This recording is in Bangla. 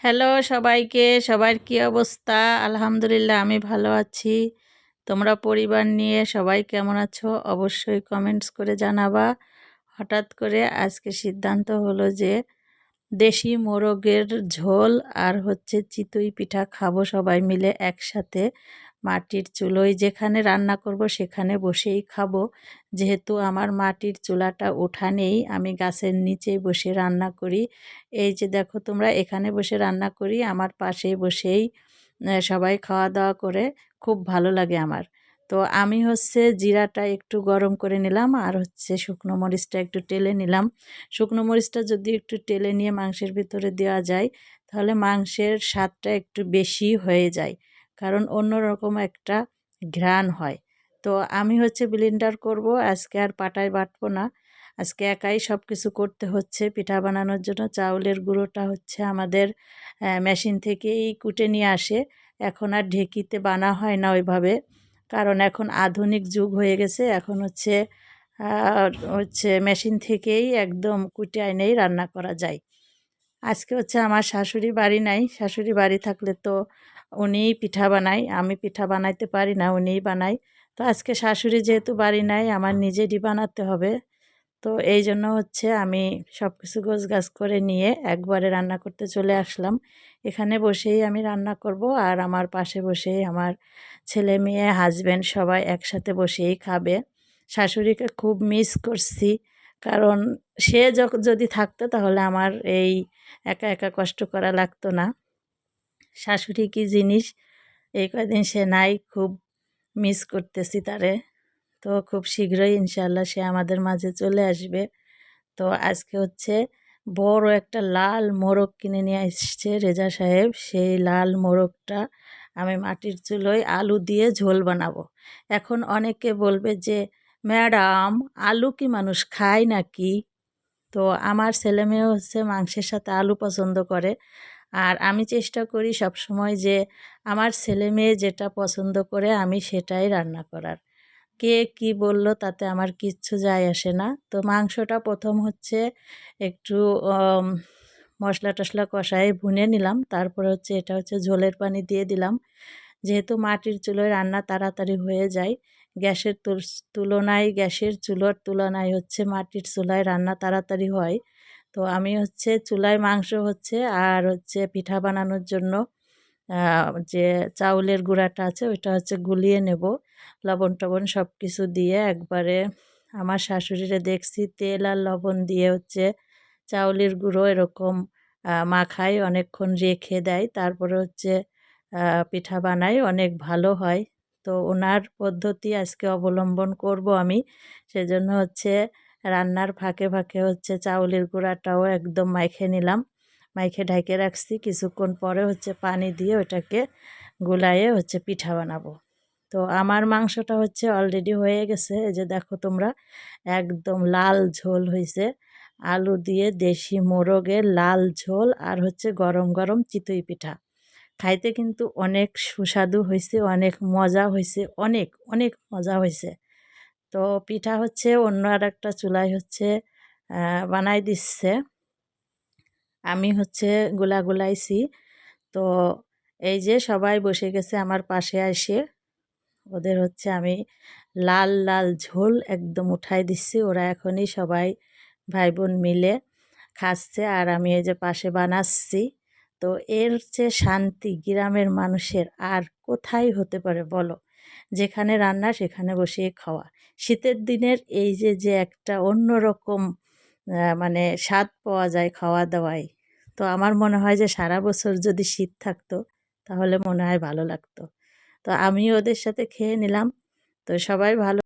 হ্যালো সবাইকে, সবার কি অবস্থা? আলহামদুলিল্লাহ, আমি ভালো আছি। তোমরা পরিবার নিয়ে সবাই কেমন আছো? অবশ্যই কমেন্টস করে জানাবা। হঠাৎ করে আজকে সিদ্ধান্ত হলো যে, দেশি মোরগের ঝোল আর হচ্ছে চিতই পিঠা খাব সবাই মিলে একসাথে। মাটির চুলোয় যেখানে রান্না করব, সেখানে বসেই খাব। যেহেতু আমার মাটির চুলাটা উঠানেই আমি গাছের নিচেই বসে রান্না করি। এই যে দেখো তোমরা, এখানে বসে রান্না করি, আমার পাশে বসেই সবাই খাওয়া দাওয়া করে। খুব ভালো লাগে আমার। তো আমি হচ্ছে জিরাটা একটু গরম করে নিলাম, আর হচ্ছে শুকনো মরিচটা একটু টেলে নিলাম। শুকনো মরিচটা যদি একটু টেলে নিয়ে মাংসের ভিতরে দেওয়া যায়, তাহলে মাংসের স্বাদটা একটু বেশি হয়ে যায়। কারণ অন্যরকম একটা ঘ্রাণ হয়। তো আমি হচ্ছে ব্লেন্ডার করব, আজকে আর পাটায় বাটবো না। আজকে একাই সব কিছু করতে হচ্ছে, পিঠা বানানোর জন্য চাউলের গুঁড়োটা হচ্ছে আমাদের মেশিন থেকেই কুটে নিয়ে আসে। এখন আর ঢেকিতে বানা হয় না ওইভাবে, কারণ এখন আধুনিক যুগ হয়ে গেছে। এখন হচ্ছে হচ্ছে মেশিন থেকেই একদম কুটে আইনেই রান্না করা যায়। আজকে হচ্ছে আমার শাশুড়ি বাড়ি নাই। শাশুড়ি বাড়ি থাকলে তো উনিই পিঠা বানায়, আমি পিঠা বানাইতে পারি না, উনিই বানাই তো আজকে শাশুড়ি যেহেতু বাড়ি নাই, আমার নিজেরই বানাতে হবে। তো এই জন্য হচ্ছে আমি সব কিছু গোছ গাছ করে নিয়ে একবারে রান্না করতে চলে আসলাম। এখানে বসেই আমি রান্না করব আর আমার পাশে বসেই আমার ছেলে মেয়ে হাজব্যান্ড সবাই একসাথে বসেই খাবে। শাশুড়িকে খুব মিস করছি। কারণ সে যদি থাকতো তাহলে আমার এই একা একা কষ্ট করা লাগতো না। শাশুড়ি কি জিনিস? এই কদিন সে নাই, খুব মিস করতেছি তারে। তো খুব শীঘ্রই ইনশাল্লাহ সে আমাদের মাঝে চলে আসবে। তো আজকে হচ্ছে বড় একটা লাল মোরগ কিনে নিয়ে এসছে রেজা সাহেব। সেই লাল মোরগটা আমি মাটির চুলোয় আলু দিয়ে ঝোল বানাবো। এখন অনেকে বলবে যে ম্যাডাম, আলু কি মানুষ খায় নাকি? তো আমার ছেলে মেয়ে হচ্ছে মাংসের সাথে আলু পছন্দ করে। আর আমি চেষ্টা করি সব সময় যে আমার ছেলে মেয়ে যেটা পছন্দ করে আমি সেটাই রান্না করার। কে কি বলল তাতে আমার কিচ্ছু যায় আসে না। তো মাংসটা প্রথম হচ্ছে একটু মশলা টশলা কষায় ভুনে নিলাম। তারপরে হচ্ছে এটা হচ্ছে ঝোলের পানি দিয়ে দিলাম। যেহেতু মাটির চুলোয় রান্না তাড়াতাড়ি হয়ে যায়, গ্যাসের তুলনায় গ্যাসের চুলোর তুলনায় হচ্ছে মাটির চুলায় রান্না তাড়াতাড়ি হয়। তো আমি হচ্ছে চুলায় মাংস হচ্ছে আর হচ্ছে পিঠা বানানোর জন্য যে চাউলের গুঁড়াটা আছে ওইটা হচ্ছে গুলিয়ে নেব। লবণ টবণ সব কিছু দিয়ে একবারে আমার শাশুড়িরে দেখছি তেল আর লবণ দিয়ে হচ্ছে চাউলের গুঁড়ো এরকম মাখায়, অনেকক্ষণ রেখে দেয়। তারপরে হচ্ছে পিঠা বানাই, অনেক ভালো হয়। তো ওনার পদ্ধতি আজকে অবলম্বন করব আমি। সেজন্য হচ্ছে রান্নার ফাঁকে ফাঁকে হচ্ছে চাউলের গুঁড়াটাও একদম মাইখে নিলাম। মাইখে ঢাকে রাখছি। কিছুক্ষণ পরে হচ্ছে পানি দিয়ে ওটাকে গুলাইয়ে হচ্ছে পিঠা বানাবো। তো আমার মাংসটা হচ্ছে অলরেডি হয়ে গেছে। এই যে দেখো তোমরা, একদম লাল ঝোল হয়েছে আলু দিয়ে দেশি মোরগের লাল ঝোল আর হচ্ছে গরম গরম চিতই পিঠা। খাইতে কিন্তু অনেক সুস্বাদু হয়েছে অনেক মজা হয়েছে অনেক অনেক মজা হয়েছে তো পিঠা হচ্ছে অন্য আর একটা চুলায় হচ্ছে বানাই দিচ্ছে। আমি হচ্ছে গোলা গোলাইছি। তো এই যে সবাই বসে গেছে আমার পাশে আসে ওদের হচ্ছে আমি লাল লাল ঝোল একদম উঠাই দিচ্ছি। ওরা এখনই সবাই ভাই বোন মিলে খাচ্ছে আর আমি এই যে পাশে বানাচ্ছি। তো এর যে শান্তি গ্রামের মানুষের আর কোথায় হতে পারে বলো? যেখানে রান্না, সেখানে বসিয়ে খাওয়া। শীতের দিনের এই যে যে একটা অন্যরকম মানে স্বাদ পাওয়া যায় খাওয়া দাওয়ায়। তো আমার মনে হয় যে সারা বছর যদি শীত থাকতো, তাহলে মনে হয় ভালো লাগতো। তো আমি ওদের সাথে খেয়ে নিলাম। তো সবাই ভালো